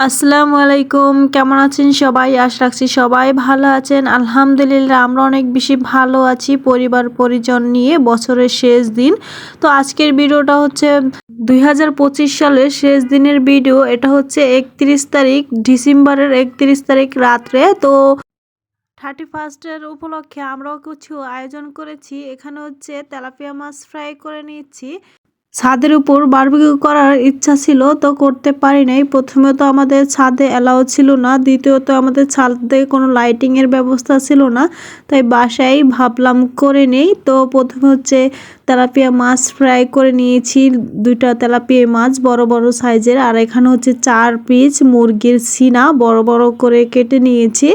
আসসালামু আলাইকুম, কেমন আছেন সবাই? আশা রাখছি সবাই ভালো আছেন। আলহামদুলিল্লাহ, আমরা অনেক বেশি ভালো আছি পরিবার পরিজন নিয়ে বছরের শেষ দিন। তো আজকের ভিডিওটা হচ্ছে দুই হাজার পঁচিশ সালের শেষ দিনের ভিডিও। এটা হচ্ছে একত্রিশ তারিখ, ডিসেম্বরের একত্রিশ তারিখ রাত্রে। তো থার্টি ফার্স্টের উপলক্ষে আমরাও কিছু আয়োজন করেছি। এখানে হচ্ছে তেলাপিয়া মাছ ফ্রাই করে নিচ্ছি ছাদের উপর বারবিকিউ করার ইচ্ছা ছিল তো করতে পারি নাই প্রথমে তো আমাদের ছাদে অ্যালাউ ছিল না, দ্বিতীয়ত আমাদের ছাদে কোনো লাইটিংয়ের ব্যবস্থা ছিল না, তাই বাসায় ভাবলাম করে নেই। তো প্রথমে হচ্ছে তেলাপিয়া মাছ ফ্রাই করে নিয়েছি, দুইটা তেলাপিয়া মাছ বড় বড় সাইজের আর এখানে হচ্ছে চার পিস মুরগির সিনা বড় বড় করে কেটে নিয়েছি।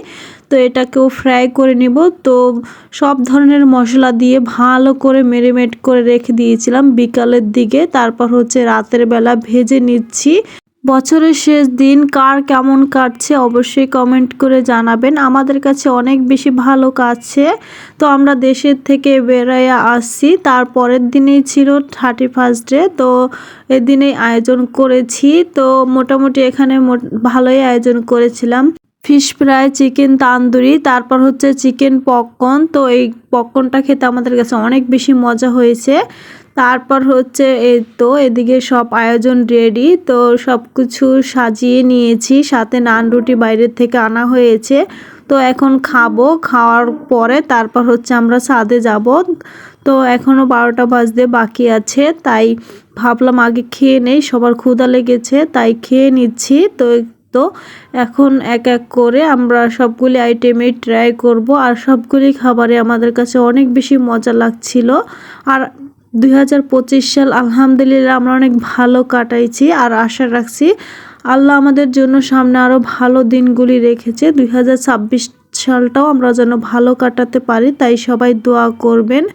তো এটাকেও ফ্রাই করে নিব। তো সব ধরনের মশলা দিয়ে ভালো করে মেরিনেট করে রেখে দিয়েছিলাম বিকালের দিকে। তারপর হচ্ছে রাতের বেলা ভেজে নিচ্ছি। বছরের শেষ দিন, কার কেমন কাটছে অবশ্যই কমেন্ট করে জানাবেন। আমাদের কাছে অনেক বেশি ভালো কাটছে। তো আমরা দেশের থেকে বেড়াইয়া আসছি। তারপরের দিনেই ছিল থার্টি ফার্স্ট ডে তো এদিনেই আয়োজন করেছি। তো মোটামুটি এখানে ভালোই আয়োজন করেছিলাম। ফিশ ফ্রাই, চিকেন তান্দুরি, তারপর হচ্ছে চিকেন পপকর্ন। তো এই পপকর্নটা খেতে আমাদের কাছে অনেক বেশি মজা হয়েছে। তারপর হচ্ছে এই তো এদিকে সব আয়োজন রেডি তো সব কিছু সাজিয়ে নিয়েছি। সাথে নান রুটি বাইরের থেকে আনা হয়েছে। তো এখন খাব, খাওয়ার পরে তারপর হচ্ছে আমরা ছাদে যাব। তো এখনও বারোটা বাজতে বাকি আছে, তাই ভাবলাম আগে খেয়ে নেই, সবার ক্ষুধা লেগেছে, তাই খেয়ে নিচ্ছি। তো তো এখন এক এক করে আমরা সবগুলি আইটেমে ট্রাই করব। আর সবগুলি খাবারে আমাদের কাছে অনেক বেশি মজা লাগছিল। আর দুই হাজার পঁচিশ সাল আলহামদুলিল্লাহ আমরা অনেক ভালো কাটাইছি। আর আশা রাখছি আল্লাহ আমাদের জন্য সামনে আরও ভালো দিনগুলি রেখেছে। দুই হাজার ছাব্বিশ সালটাও আমরা যেন ভালো কাটাতে পারি, তাই সবাই দোয়া করবেন।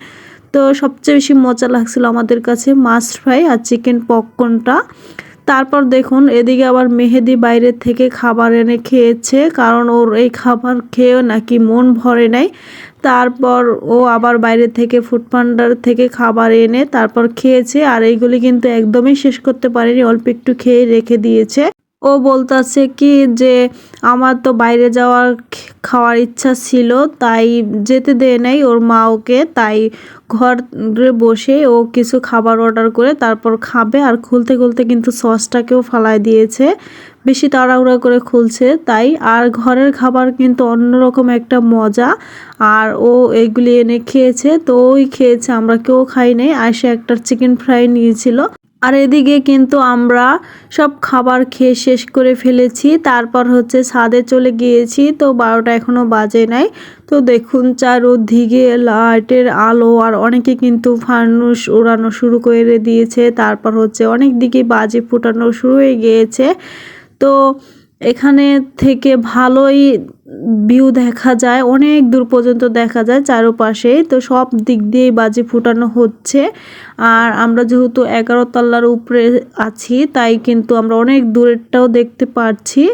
তো সবচেয়ে বেশি মজা লাগছিল আমাদের কাছে মাছ ফ্রাই আর চিকেন পপকর্নটা তারপর দেখুন, এদিকে আবার মেহেদি বাইরে থেকে খাবার এনে খেয়েছে, কারণ ওর এই খাবার খেয়েও নাকি মন ভরে নাই। তারপর ও আবার বাইরে থেকে ফুড পান্ডার থেকে খাবার এনে তারপর খেয়েছে, আর এইগুলি কিন্তু একদমই শেষ করতে পারেনি, অল্প একটু খেয়ে রেখে দিয়েছে। ও বলতেছে কি যে, আমার তো বাইরে যাওয়ার খাওয়ার ইচ্ছা ছিল, তাই যেতে দেয় নাই। ওর মা ওকে তাই ঘরে বসে ও কিছু খাবার অর্ডার করে তারপর খাবে আর খুলতে খুলতে কিন্তু সসটাকেও ফালাই দিয়েছে। বেশি তাড়াহুড়া করে খুলছে তাই। আর ঘরের খাবার কিন্তু অন্যরকম একটা মজা। আর ও এগুলি এনে খেয়েছে, তো ওই খেয়েছে, আমরা কেউ খাই নাই। সে একটা চিকেন ফ্রাই নিয়েছিল। আর এদিকে কিন্তু আমরা সব খাবার খেয়ে শেষ করে ফেলেছি। তারপর হচ্ছে ছাদে চলে গিয়েছি। তো বারোটা এখনও বাজে নাই। তো দেখুন চারোদিকে লাইটের আলো আর অনেকে কিন্তু ফানুস উড়ানো শুরু করে দিয়েছে। তারপর হচ্ছে অনেক দিকে বাজে ফুটানো শুরু হয়ে গিয়েছে। তো এখানে থেকে ভালোই ভিউ দেখা যায়, অনেক দূর পর্যন্ত দেখা যায় চারোপাশে। তো সব দিক দিয়েই বাজি ফুটানো হচ্ছে। আর আমরা যেহেতু এগারো তলার উপরে আছি, তাই কিন্তু আমরা অনেক দূরেরটাও দেখতে পাচ্ছি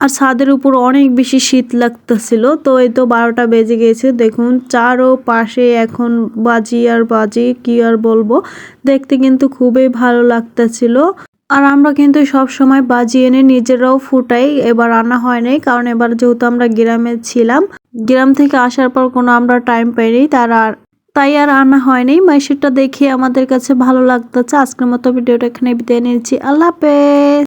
আর ছাদের উপর অনেক বেশি শীত লাগতেছিল। তো এই তো বারোটা বেজে গেছে। দেখুন চারো পাশে এখন বাজি আর বাজি, কি আর বলব? দেখতে কিন্তু খুবই ভালো লাগতেছিল। আর আমরা কিন্তু সব সময় বাজি এনে নিজেরাও ফুটাই, এবার আনা হয় নাই, কারণ এবার যেহেতু আমরা গ্রামে ছিলাম, গ্রাম থেকে আসার পর কোনো আমরা টাইম পাইনি, তার আর, তাই আর আনা হয়নি মাইশেরটা দেখে আমাদের কাছে ভালো লাগতেছে। আজকের মতো ভিডিওটা এখানে বিদায় নিয়েছি আল্লাহ হাফেজ!